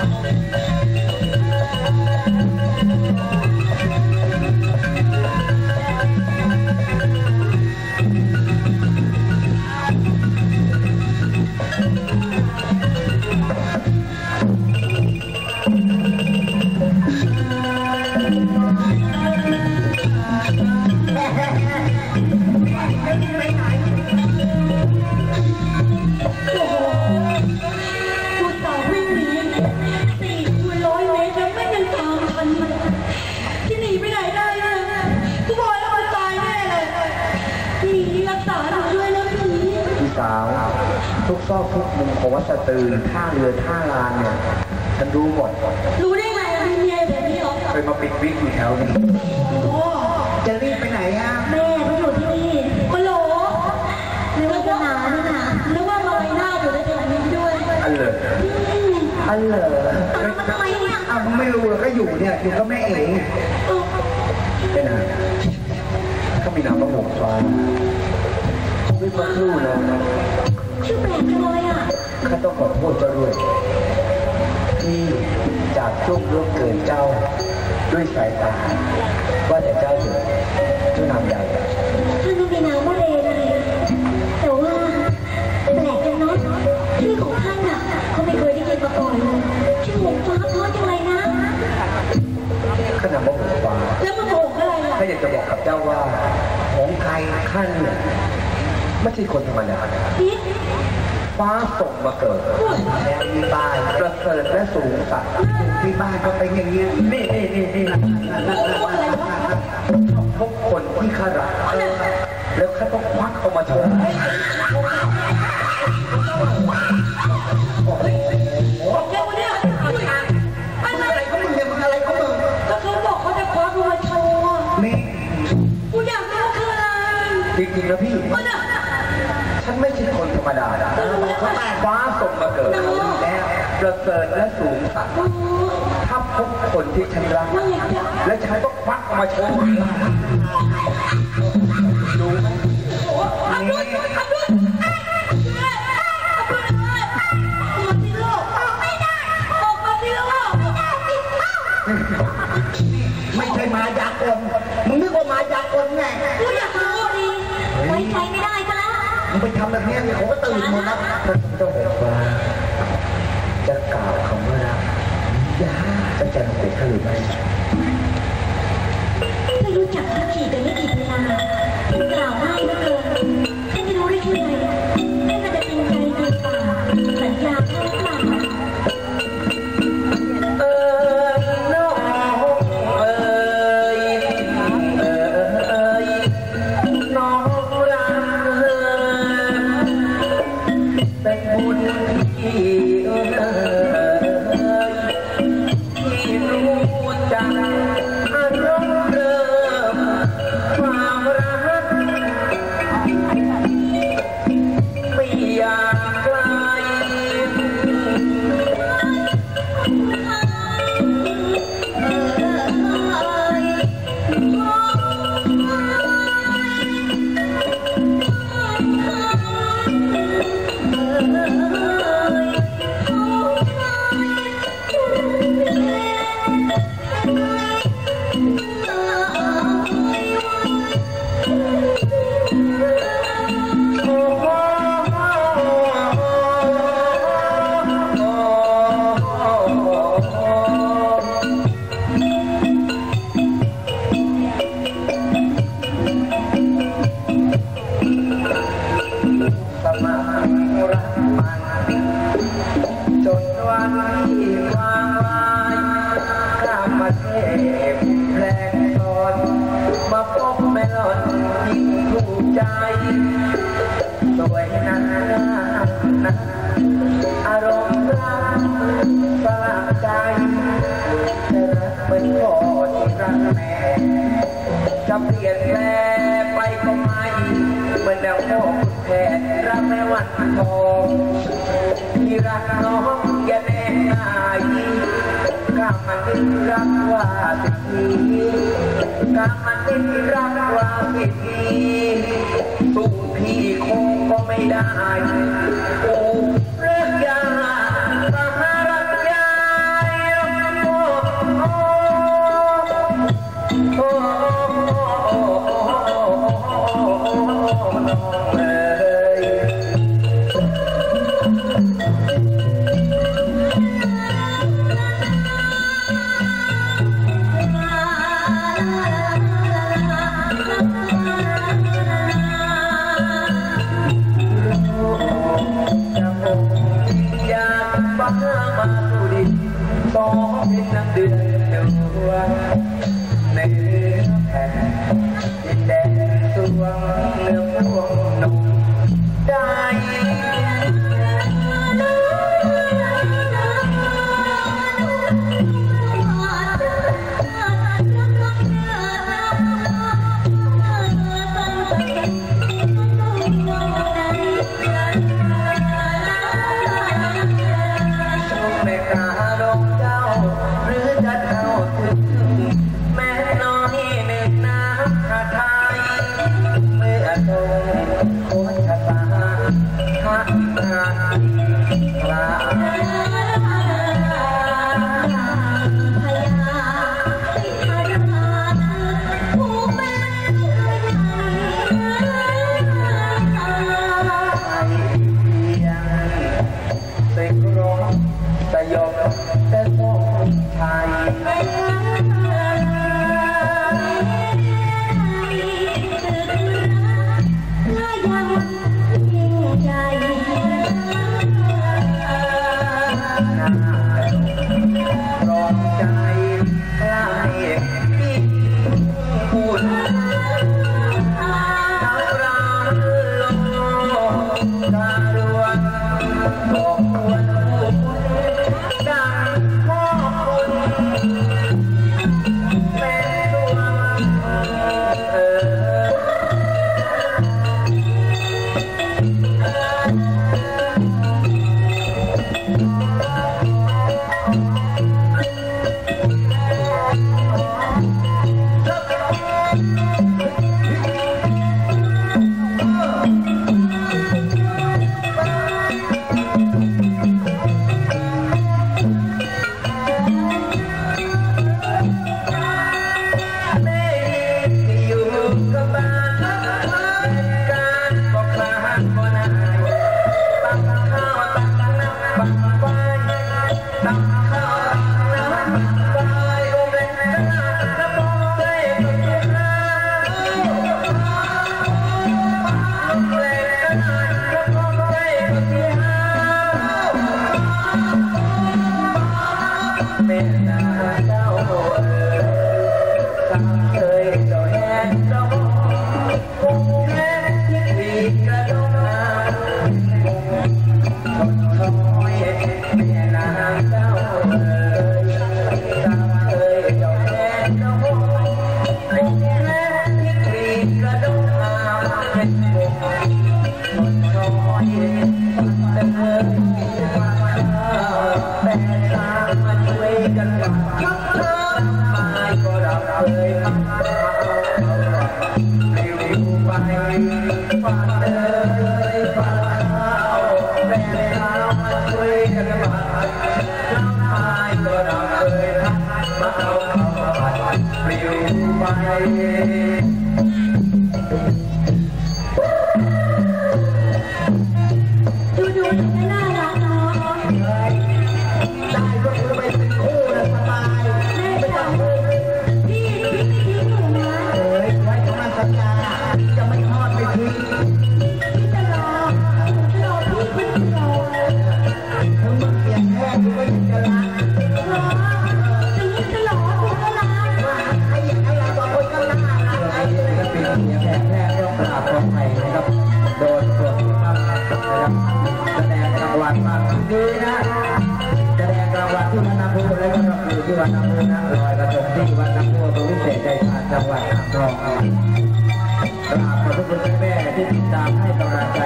คู ทุกซอกทุกมุมของวัดสะตือท่าเรือท่าลานเนี่ยฉันรู้หมดรู้ได้ไงมีเมียแบบนี้เหรอเคยมาปิดวิกอยู่แถวนี้โอ้จะรีบไปไหนอะแม่เขาอยู่ที่นี่ฮัลโหลนึกว่าจะหนานี่นะนึกว่ามาไว้หน้าอยู่ในแถวนี้ด้วยอันเลยอืมอันเลยเอามาทำไมเนี่ยอ้าวมึงไม่รู้เหรอก็อยู่เนี่ยอยู่กับแม่เอ๋เป็นไงเขามีนามว่าหมกฟ้าไม่มาครู่แล้วนะ ชื่อแปลกจังเลยอะ ข้าต้องขอโทษเจ้าด้วย ที่จากช่วงล่วงเกินเจ้าด้วยสายตา ว่าแต่เจ้าเถิดเจ้านามใหญ่ท่านไม่มีนามว่าเรเลยแต่ว่าแปลกจังเนาะชื่อของท่านอะเขาไม่เคยได้ยินมาก่อนเลยชื่อหงฟ้าเพราะจังเลยนะข้านามว่าหงฟ้าแล้วมันโหงอะไรอะข้าอยากจะบอกกับเจ้าว่าของใครข้าเนี่ย ไม่ใช่คนธรรมดาพิษฟ้าส่งมาเกิดแล้วมีบ้านประเสริฐและสูงสักดิ์ที่บ้านก็เป็นอย่างนี้นี่นี่นี่นี่โหอะไรวะทุกคนที่ข้ารักแล้วข้าต้องควักเอามาโชว์เร็วเนี่ยอะไรอะไรของมึงเนี่ยมึงอะไรของมึงก็เขาบอกเขาจะคว้ากูมาโชว์อะนี่กูอยากรู้คืออะไรจริงๆนะพี่ มันอะ ฉันไม่ใช่คน ธรรมดานะฟ้าส่งมาเกิดแล้วประเสริฐและสูงสักดิ์โอ้ถ้าพบคนที่ฉันรักว่าไงจ๊ะและฉันต้องควักเอามาโชว์ดูไหมอับดุลอับดุลอับดุลเลยมาที่โลกออกไม่ได้ออกมาที่โลกไม่ได้สิเอ้าไม่ใช่มายากลมึงนึกว่ามายากลไง กูอยากรู้ดีไว้ใจไม่ได้ซะแล้ว มึง ไปทำแบบนี้ยเขาก็ตื่นหมดนะถ้าผมจะบอกว่าจะกล่าวคำว่ารักยาจะจำเป็นหรือไม่ ยิ่งถูกใจสวยนะนะอารมณ์รักสละใจแต่รักเหมือนพ่อที่รักแม่จะเปลี่ยนแปลไปก็ไม่เหมือนดังพ่อคุณแผนรักแม่วันทองที่รักน้องอย่าแน่นาย มันติดรักว่าสิทีกล้ามันติดรักว่าสิทีสู้พี่คงก็ไม่ได้โอ้ cuồng nồng แข็งแรกต้องขาดของไทยนะครับ โดนตรวจตั้างนะครับแสดงรางวัลมาดีนะแสดงรางวัลที่วัดน้ำพุและก็รางวัลที่วัดน้ำพุนะลอยกระทงที่วัดน้ำพุตัววิเศษใจผ่านจังหวัดอ่างทองกราบขอบพระคุณแม่ที่ติดตามให้กำลังใจ